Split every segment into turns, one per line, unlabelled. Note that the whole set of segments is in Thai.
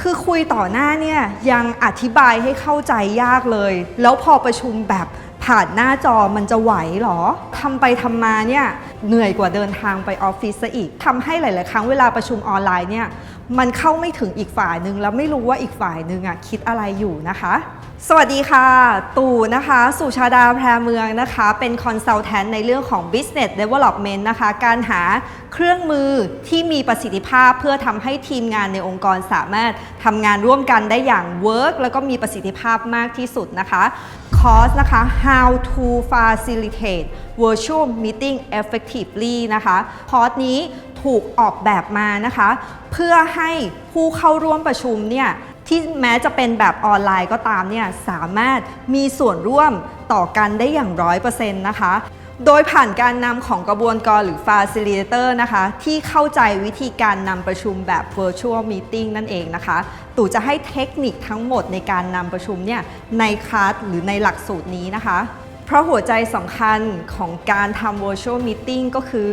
คือคุยต่อหน้าเนี่ยยังอธิบายให้เข้าใจยากเลย แล้วพอประชุมแบบ ผ่านหน้าจอมันจะไหวเหรอทำไปทำมาเนี่ยเหนื่อยกว่าเดินทางไปออฟฟิศซะอีกทำให้หลาย ๆ ครั้งเวลาประชุมออนไลน์เนี่ยมันเข้าไม่ถึงอีกฝ่ายหนึ่งแล้วไม่รู้ว่าอีกฝ่ายหนึ่งอะคิดอะไรอยู่นะคะ สวัสดีค่ะ ตู่นะคะ สุชาดาแพรเมืองนะคะ เป็นคอนซัลแทนในเรื่องของ business development นะคะ การหาเครื่องมือที่มีประสิทธิภาพเพื่อทำให้ทีมงานในองค์กรสามารถทำงานร่วมกันได้อย่าง work แล้วก็มีประสิทธิภาพมากที่สุดนะคะ คอร์สนะคะ how to facilitate virtual meeting effectively นะคะคอร์สนี้ถูกออกแบบมานะคะ เพื่อให้ผู้เข้าร่วมประชุมเนี่ยที่แม้จะเป็นแบบออนไลน์ก็ตามเนี่ยสามารถมีส่วนร่วมต่อกันได้อย่างร้อยเปอร์เซ็นต์นะคะ โดยผ่านการนำของกระบวนการหรือ Facilitator นะคะ ที่เข้าใจวิธีการนำประชุมแบบ Virtual Meeting นั่นเองนะคะ ตู่จะให้เทคนิคทั้งหมดในการนำประชุมเนี่ยในคลาสหรือในหลักสูตรนี้นะคะ เพราะหัวใจสำคัญของการทำ Virtual Meeting ก็คือ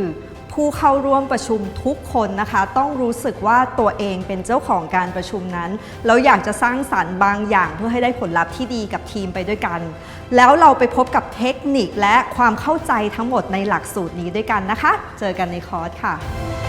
ผู้เข้าร่วมประชุมทุกคนนะคะ ต้องรู้สึกว่าตัวเองเป็นเจ้าของการประชุมนั้น แล้วอยากจะสร้างสรรค์บางอย่างเพื่อให้ได้ผลลัพธ์ที่ดีกับทีมไปด้วยกัน แล้วเราไปพบกับเทคนิคและความเข้าใจทั้งหมดในหลักสูตรนี้ด้วยกันนะคะ เจอกันในคอร์สค่ะ